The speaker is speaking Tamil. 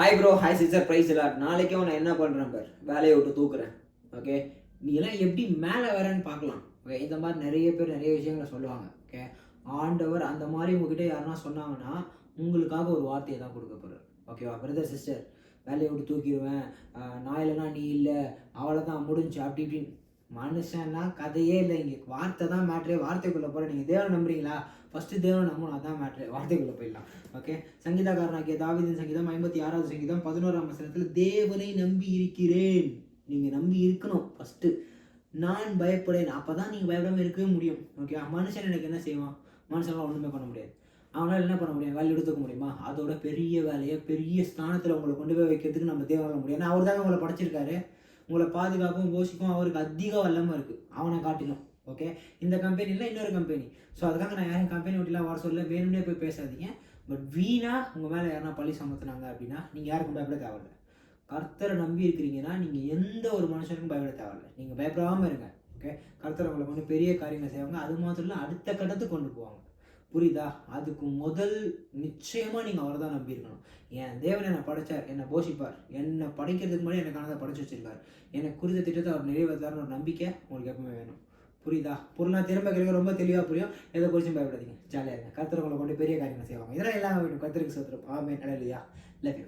Hi bro hi sister price இல்லை நாளைக்கே நான் என்ன பண்ணுறேன் பார்? வேலையை விட்டு தூக்குறேன். ஓகே நீ எல்லாம் எப்படி மேலே வரேன்னு பார்க்கலாம். ஓகே இந்த மாதிரி நிறைய பேர் நிறைய விஷயங்களை சொல்லுவாங்க. ஓகே ஆண்டவர் அந்த மாதிரி உங்ககிட்ட யாருன்னா சொன்னாங்கன்னா உங்களுக்காக ஒரு வார்த்தையை தான் கொடுக்க போகிறார் ஓகேவா பிரதர் சிஸ்டர் வேலையை விட்டு தூக்கிடுவேன். நான் இல்லைனா நீ இல்லை. அவ்வளோதான் முடிஞ்சு அப்படி இப்படின்னு. மனுஷன்னா கதையே இல்லை. இங்கே வார்த்தை தான் மேட்ரே வார்த்தைக்குள்ளே போகிற நீங்கள் தேவனை நம்புறீங்களா? ஃபஸ்ட்டு தேவனை நம்பணும். அதான் மேட்ரு வார்த்தைக்குள்ளே போயிடலாம். ஓகே சங்கீதாக்காரனாகிய தாவீதின் சங்கீதம் ஐம்பத்தி ஆறாவது சங்கீதம் பதினோராம் வசனத்தில் தேவனை நம்பி இருக்கிறேன். நீங்கள் நம்பி இருக்கணும் ஃபஸ்ட்டு நான் பயப்படேன். அப்போ தான் நீங்கள் பயப்படாமல் இருக்கவே முடியும். ஓகே மனுஷன் எனக்கு என்ன செய்வான்? மனுஷனால் ஒன்றுமே பண்ண முடியாது. அவனால் என்ன பண்ண முடியும்? வேலை எடுத்துக்க முடியுமா? அதோட பெரிய வேலையை பெரிய ஸ்தானத்தில் உங்களை கொண்டு போய் வைக்கிறதுக்கு நம்ம தேவனால் முடியும். ஏன்னா அவர் தாங்க உங்களை படைச்சிருக்காரு. உங்களை பாதுகாப்பும் யோசிக்கும் அவருக்கு அதிக வல்லமாக இருக்குது அவனை காட்டிலும் ஓகே இந்த கம்பெனியில் இன்னொரு கம்பெனி ஸோ அதுக்காக நான் யாரும் கம்பெனி விட்டுலாம் வர சொல்ல வேணும்னே போய் பேசாதீங்க. பட் வீணாக உங்கள் மேலே யாருனா பழி சமத்துனாங்க அப்படின்னா நீங்கள் யாருக்கும் பயப்பட தேவையில்ல. கர்த்தரை நம்பி இருக்கிறீங்கன்னா நீங்கள் எந்த ஒரு மனுஷனுக்கும் பயப்பட தேவையில்ல. நீங்கள் பயப்படாமல் இருங்க ஓகே கர்த்தர் உங்களை கொண்டு பெரிய காரியங்களை செய்வாங்க. அது மாத்திரம் இல்லை அடுத்த கட்டத்துக்கு கொண்டு போவாங்க. புரியுதா? அதுக்கு முதல் நிச்சயமாக நீங்கள் அவரை தான் நம்பியிருக்கணும். என் தேவன் என்னை படைச்சார் என்னை போஷிப்பார். என்னை படைக்கிறதுக்கு முன்னாடி எனக்கானதை படைச்சு வச்சிருக்கார். எனக்கு குறித்த திட்டத்தை அவர் நிறைவேற்றாருன்னு ஒரு நம்பிக்கை உங்களுக்கு எப்பவுமே வேணும். புரியுதா? பொருளாக திரும்ப கிடைக்க ரொம்ப தெளிவாக புரியும். எதை குறிச்சும் பயப்படாதீங்க. ஜாலியாக இருங்க. கருத்துறவங்களை கொண்டு பெரிய காரியங்களை செய்வாங்க. இதெல்லாம் எல்லாம் வேணும் கர்த்தருக்கு சோத்திரம். ஆமே இல்லையா இல்லை